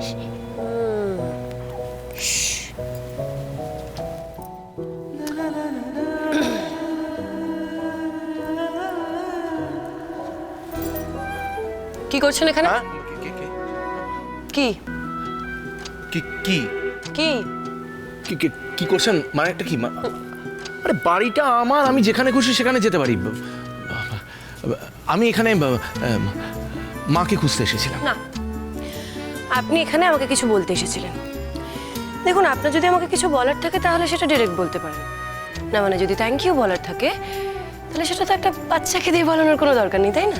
কি করছেন এখানে? হ্যাঁ? কি- কি- কি? কি? কি কি? কি? কি- কি করছেন? মানে একটা কি মা- আরে বাড়িটা আমার আমি যেখানে খুশি সেখানে যেতে পারি। আমি এখানে আহ, মাকে খুঁজতে এসেছিলাম। না। আপনি এখানে আমাকে কিছু বলতে এসেছিলেন। দেখুন আপনার যদি আমাকে কিছু বলার থাকে তাহলে সেটা ডিরেক্ট বলতে পারেন। না মানে যদি থ্যাংক ইউ বলার থাকে তাহলে সেটা তো একটা বাচ্চাকে দিয়ে বলানোর কোনো দরকার নেই তাই না?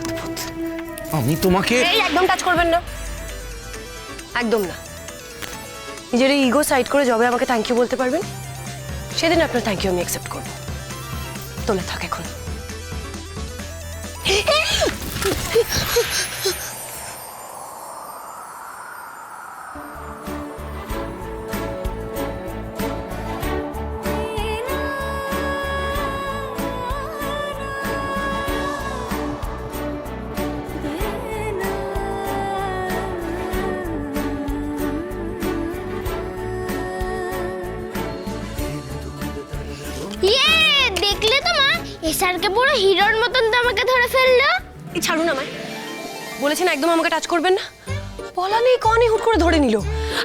অদ্ভুত। আমি তোমাকে এই একদম টাচ করবেন না। একদম না। নিজের ইগো সাইড করে যবে আমাকে থ্যাংক ইউ বলতে পারবেন সেদিন আপনার থ্যাংক ইউ আমি অ্যাকসেপ্ট করব। তোলে থাক এখন। ইয়ে দেখলে তো মা এসআরকে পুরো হিরোর মতন তো আমাকে ধরে ফেলল। ছাড়ুন আমায়। বলেছেন একদম আমাকে টাচ করবেন না? বলা নেই কনই হুট করে ধরে নিল।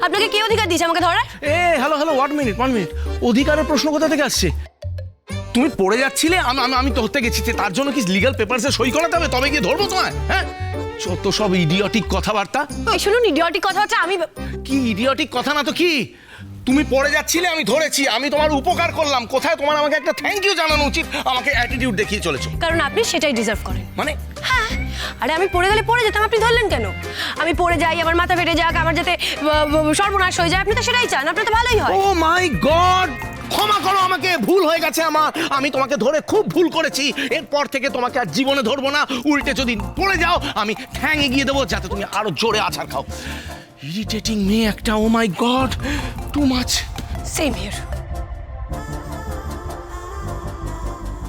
আপনাকে কে অধিকার দিয়েছে আমাকে ধরার? এ hello hello one minute one minute অধিকারের প্রশ্ন কোথা থেকে আসছে? তুমি পড়ে যাচ্ছিলে? আমি আমি আমি ধরতে গেছি যে তার জন্য কি লিগ্যাল পেপারসে সই করাতে হবে? তবে গিয়ে ধরবো তোমায় হ্যাঁ? যত সব ইডিয়টিক কথাবার্তা। এই শুনুন ইডিয়টিক কথা হচ্ছে আমি কি ইডিয়টিক কথা না তো কি? তুমি পড়ে যাচ্ছিলে আমি ধরেছি। আমি তোমার উপকার করলাম। কোথায় তোমার আমাকে একটা থ্যাংক ইউ জানানো উচিত? আমাকে অ্যাটিটিউড দেখিয়ে চলেছো। কারণ আপনি সেটাই ডিজার্ভ করেন। মানে? হ্যাঁ। আরে আমি পড়ে গেলে পড়ে যেতাম আপনি ধরলেন কেন? আমি পড়ে যাই আমার মাথা ফেটে যাক আমার যাতে সর্বনাশ হয়ে যায় আপনি তো সেটাই চান আপনার তো ভালোই হয়। ও মাই গড আমাকে ভুল হয়ে গেছে আমার। আমি তোমাকে ধরে খুব ভুল করেছি। এরপর থেকে তোমাকে আর জীবনে ধরবো না। উল্টে যদি পড়ে যাও, আমি ঠ্যাং এগিয়ে দেবো যাতে তুমি আরও জোরে আছাড় খাও। ইরিটেটিং মেয়ে একটা ও my god too much same here